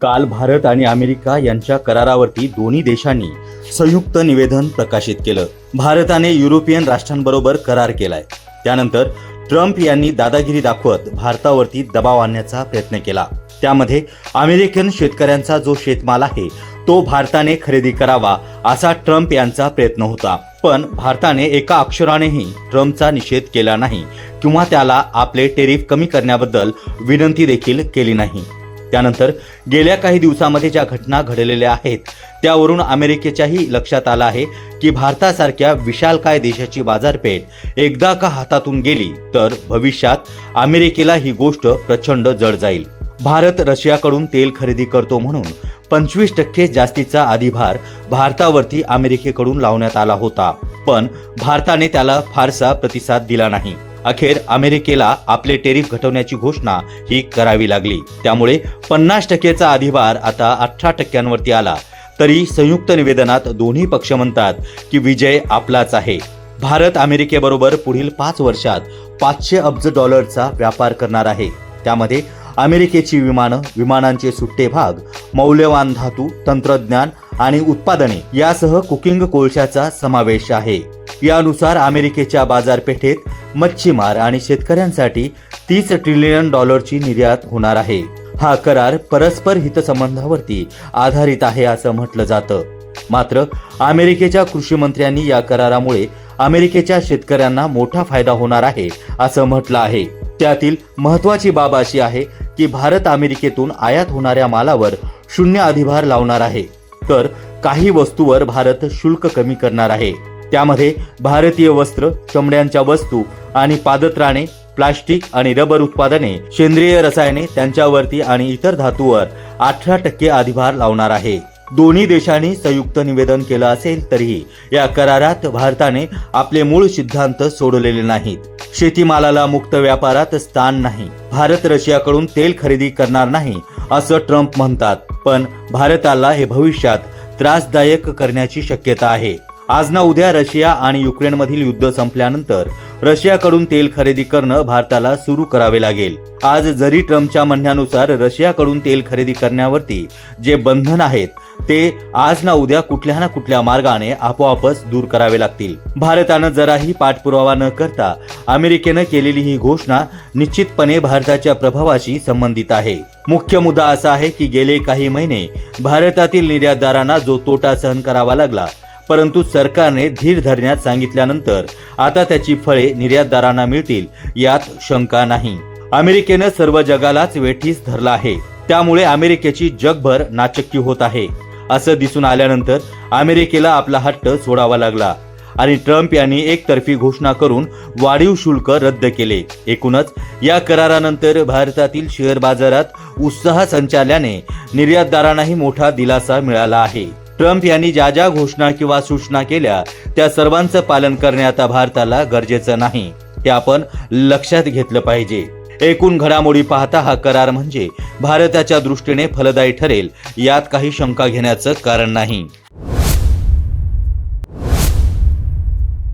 काल भारत आणि अमेरिका यांच्या करारावरती दोन्ही देशांनी संयुक्त निवेदन प्रकाशित केलं. भारताने युरोपियन राष्ट्रांबरोबर करार केलाय. त्यानंतर ट्रम्प यांनी दादागिरी दाखवत भारतावरती दबाव आणण्याचा प्रयत्न केला. त्यामध्ये अमेरिकन शेतकऱ्यांचा जो शेतमाल आहे तो भारताने खरेदी करावा असा ट्रम्प यांचा प्रयत्न होता. पण भारताने एका अक्षरानेही ट्रम्पचा निषेध केला नाही किंवा त्याला आपले टेरिफ कमी करण्याबद्दल विनंती देखील केली नाही. त्यानंतर गेल्या काही दिवसामध्ये ज्या घटना घडलेल्या आहेत त्यावरून अमेरिकेच्याही लक्षात आलं आहे की भारतासारख्या विशालकाय देशाची बाजारपेठ एकदा का हातातून गेली तर भविष्यात अमेरिकेला ही गोष्ट प्रचंड जड जाईल. भारत रशियाकडून तेल खरेदी करतो म्हणून पंचवीस टक्के जास्तीचा अधिभार भारतावरती अमेरिकेकडून लावण्यात आला होता. पण भारताने त्याला फारसा प्रतिसाद दिला नाही. अखेर अमेरिकेला आपले टेरिफ घटवण्याची घोषणा ही करावी लागली. त्यामुळे पन्नास टक्केचा अधिभार आता अठरा टक्क्यांवरती आला. तरी संयुक्त निवेदनात दोन्ही पक्ष म्हणतात की विजय आपलाच आहे. भारत अमेरिकेबरोबर पुढील पाच वर्षात पाचशे अब्ज डॉलरचा व्यापार करणार आहे. त्यामध्ये अमेरिकेची विमानं विमानांचे सुट्टे भाग मौल्यवान धातू तंत्रज्ञान आणि उत्पादने यासह कुकिंग कोळशाचा समावेश आहे. यानुसार अमेरिकेच्या बाजारपेठेत मच्छीमार आणि शेतकऱ्यांसाठी तीस ट्रिलियन डॉलरची निर्यात होणार आहे. हा करार परस्पर हितसंबंधावरती आधारित आहे असं म्हटलं जातं. मात्र अमेरिकेच्या कृषी मंत्र्यांनी या करारामुळे अमेरिकेच्या शेतकऱ्यांना मोठा फायदा होणार आहे असं म्हटलं आहे. त्यातील महत्वाची बाब अशी आहे की भारत अमेरिकेतून आयात होणाऱ्या मालावर शून्य अधिभार लावणार आहे. तर काही वस्तूवर भारत शुल्क कमी करणार आहे. त्यामध्ये भारतीय वस्त्र चमड्यांच्या वस्तू आणि पादत्राणे प्लास्टिक आणि रबर उत्पादने सेंद्रिय रसायने त्यांच्यावरती आणि इतर धातूवर अठरा टक्के अधिभार लावणार आहे. दोन्ही देशांनी संयुक्त निवेदन केलं असेल तरीही या करारात भारताने आपले मूळ सिद्धांत सोडलेले नाहीत. शेतीमालाला मुक्त व्यापारात स्थान नाही. भारत रशियाकडून तेल खरेदी करणार नाही असं ट्रम्प म्हणतात. पण भारताला हे भविष्यात त्रासदायक करण्याची शक्यता आहे. आज ना उद्या रशिया आणि युक्रेनमधील युद्ध संपल्यानंतर रशियाकडून तेल खरेदी करणं भारताला सुरू करावे लागेल. आज जरी ट्रम्पच्या म्हणण्यानुसार रशियाकडून तेल खरेदी करण्यावरती जे बंधन आहेत ते आज ना उद्या कुठल्या ना कुठल्या मार्गाने आपोआपच दूर करावे लागतील. भारतानं जराही पाठपुरावा न करता अमेरिकेनं केलेली ही घोषणा निश्चितपणे भारताच्या प्रभावाशी संबंधित आहे. मुख्य मुद्दा असा आहे की गेले काही महिने भारतातील निर्यातदारांना जो तोटा सहन करावा लागला परंतु सरकारने धीर धरण्यात सांगितल्यानंतर आता त्याची फळे निर्यातदारांना मिळतील यात शंका नाही. अमेरिकेनं सर्व जगालाच वेठीस धरला आहे. त्यामुळे अमेरिकेची जगभर नाचक्की होत आहे. असं दिसून आल्यानंतर अमेरिकेला आपला हट्ट सोडावा लागला आणि ट्रम्प यांनी एकतर्फी घोषणा करून वाढीव शुल्क रद्द केले. एकूणच या करारानंतर भारतातील शेअर बाजारात उत्साह संचारल्याने निर्यातदारांनाही मोठा दिलासा मिळाला आहे. ट्रम्प यांनी ज्या ज्या घोषणा किंवा सूचना केल्या त्या सर्वांचं पालन करणे आता भारताला गरजेचं नाही हे आपण लक्षात घेतलं पाहिजे. एकूण घडामोडी पाहता हा करार म्हणजे भारताच्या दृष्टीने फलदायी ठरेल यात काही शंका घेण्याचं कारण नाही.